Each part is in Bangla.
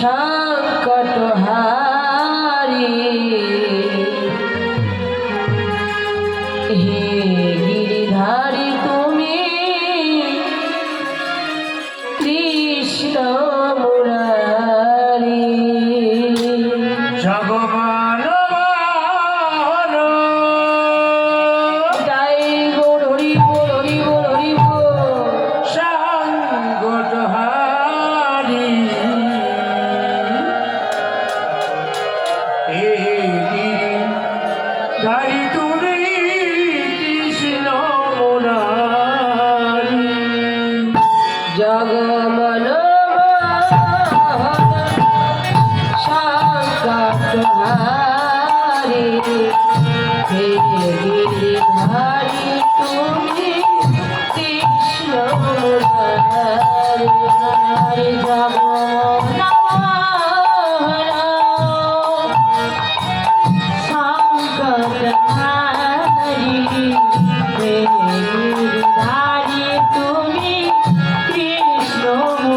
সংকট হারি। হে গিরিধারী তুমি কৃষ্ণ মুরারি। জগব ಆಗ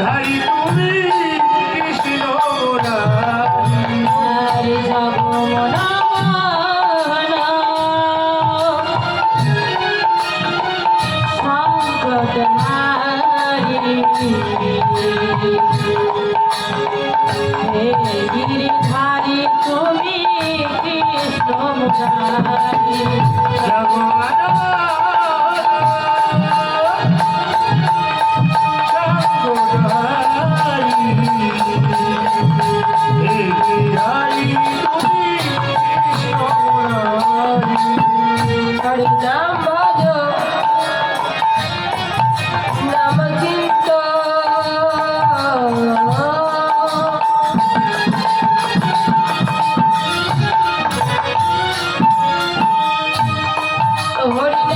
ধারি তুমি কৃষ্ণ গিরিধারি তুমি কৃষ্ণ জগমাতা 我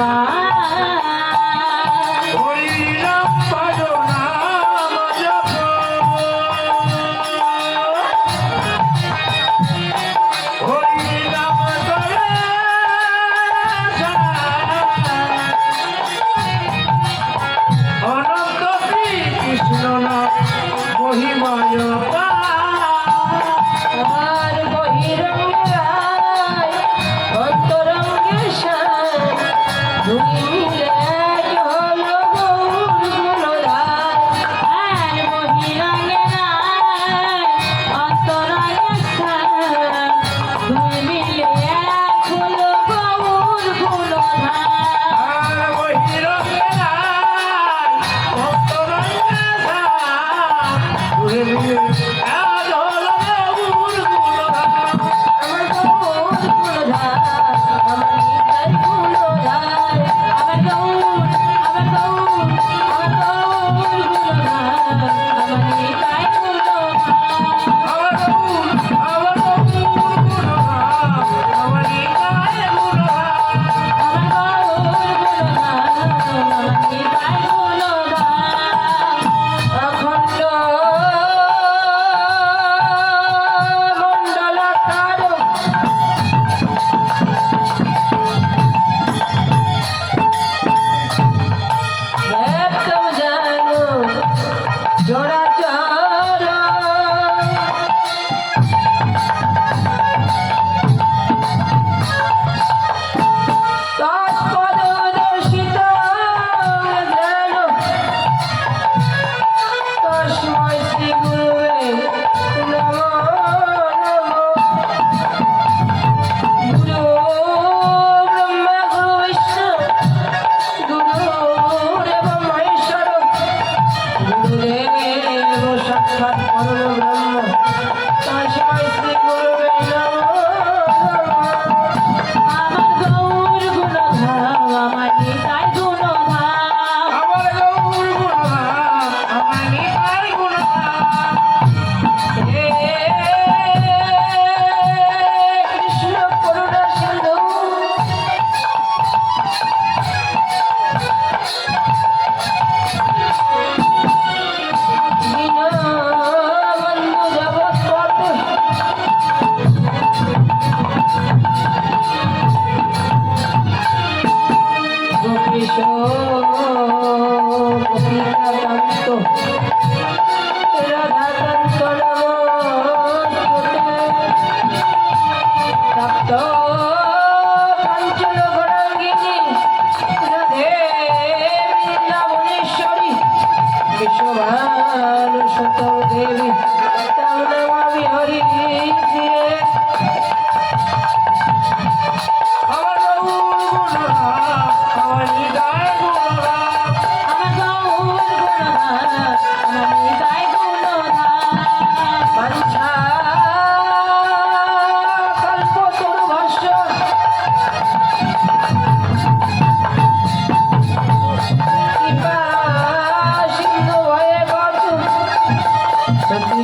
봐.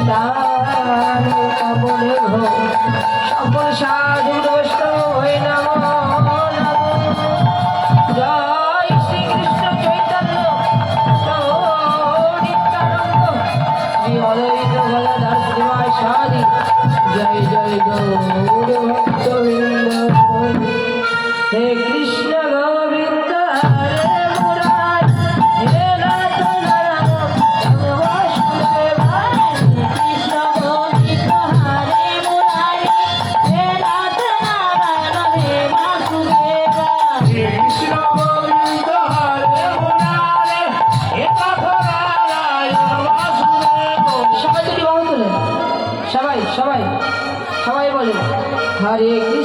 তার কবলে হো সকল সাধু দোষ্ট হয়ে নাম জয় শ্রীকৃষ্ণ চৈতন্য শ্রী অদ্বৈত গলাধার শ্রীমায় সাধি জয় জয় গৌর ভক্ত হে কৃষ্ণ গৌর হরে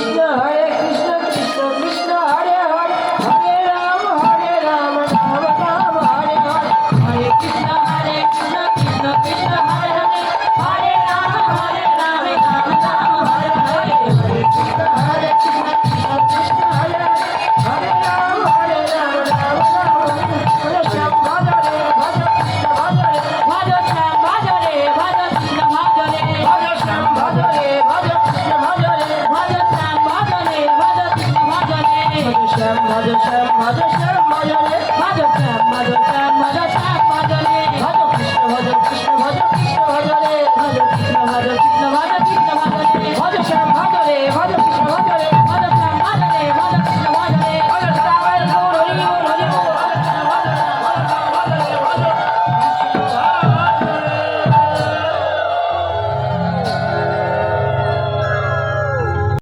வாட பின்னவாட பின்னவாட